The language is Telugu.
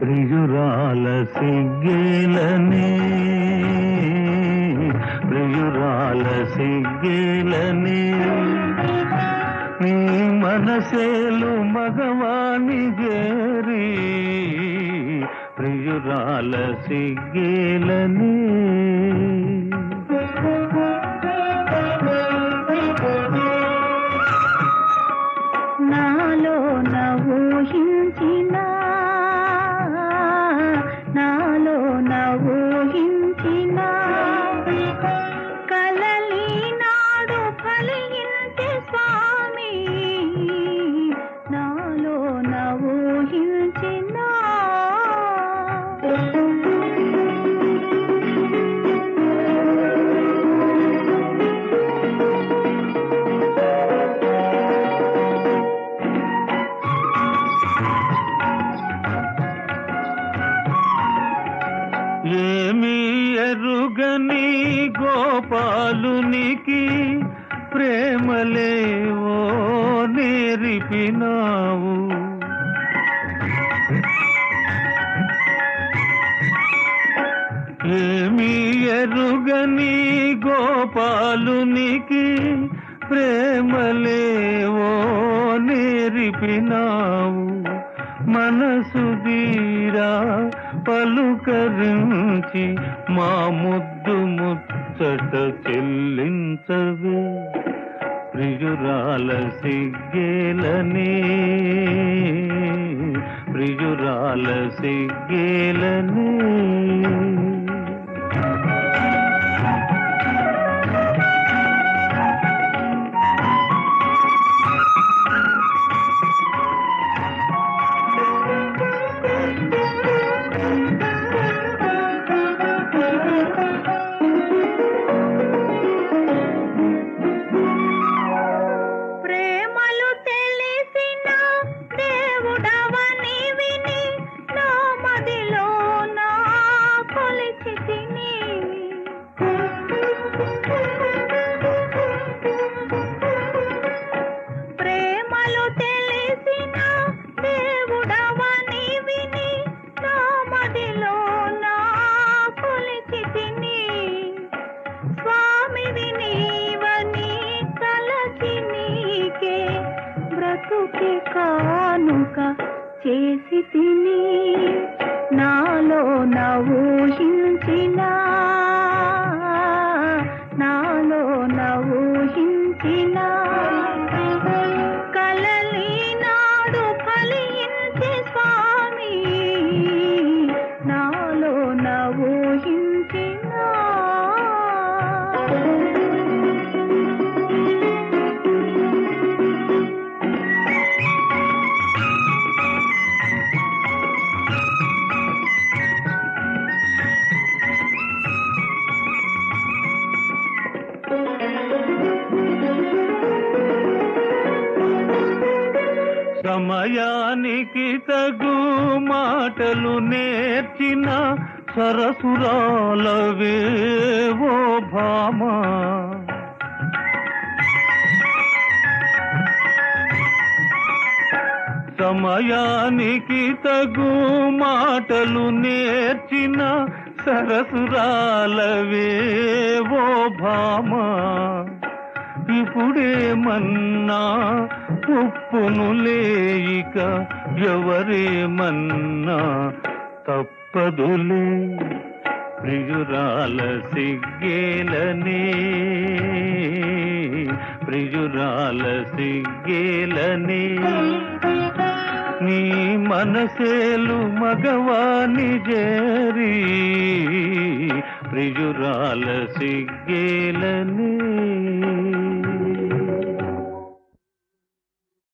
ప్రియురాల సిగ్గేలని ప్రియురాల సిగ్గేలని. నీ మనసేలు మగవాణి చేరి ప్రియురాల సిగ్గేలని. ఏమి ఎరుగని గోపాలునికి ప్రేమలేవో నేరిపినావు. ఏమి ఎరుగని గోపాలునికి ప్రేమలేవో నేరిపినావు. మనసు దీరా పలుకరించి మా ముద్దు ముచ్చట చెల్లించవే ప్రియురాల సిగ్గేలనే ప్రియురాల సిగ్గేలనే. బ్రతుకి కానుక చేసి తిని నాలో నవూహించిన సమయానికి తగు మాటలు నేర్చిన సరసురాలవేవో భామా. సమయానికి తగు మాటలు నేర్చిన సరసురాలవేవో భామా. ఇప్పుడేమన్నా ఉప్పును లేయిక ఎవరేమన్నా తప్పదులే ప్రియురాల సిగ్గేలనే. ప్రియురాల సిగ్గేలనే. నీ మనసేలు మగవాణి జరీ ప్రియురాల సిగ్గేలని.